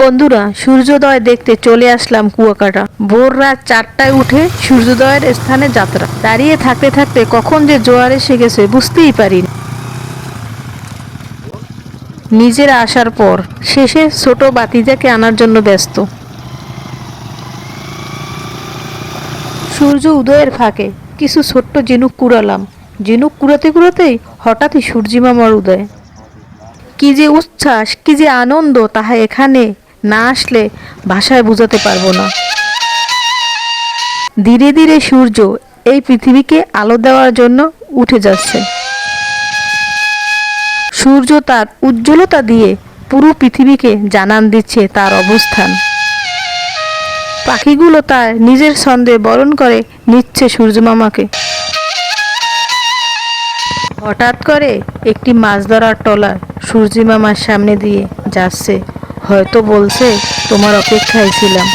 বন্ধুরা, সূর্যোদয় দেখতে চলে আসলাম কুয়াকাটা। ভোর রাত চারটায় উঠে সূর্যোদয়ের স্থানে যাত্রা। দাঁড়িয়ে থাকতে থাকতে কখন যে জোয়ার এসে গেছে বুঝতেই পারিনি। নিজের আসার পর শেষে ছোট বাতিজাকে আনার জন্য ব্যস্ত। সূর্য উদয়ের ফাঁকে কিছু ছোট্ট ঝিনুক কুড়ালাম। ঝিনুক কুড়াতে কুড়াতেই হঠাৎই সূর্যি মামার উদয়। কি যে উচ্ছ্বাস, কি যে আনন্দ, তাহা এখানে না আসলে ভাষায় বোঝাতে পারব না। ধীরে ধীরে সূর্য এই পৃথিবীকে আলো দেওয়ার জন্য উঠে যাচ্ছে। সূর্য তার উজ্জ্বলতা দিয়ে পুরো পৃথিবীকে জানান দিচ্ছে তার অবস্থান। পাখিগুলো তার নিজের ছন্দে বরণ করে নিচ্ছে সূর্যমামাকে হঠাৎ করে একটি মাছ ধরার টলার সূর্যি মামার সামনে দিয়ে যাচ্ছে। হয়তো বলছে তোমার অপেক্ষায় ছিলাম।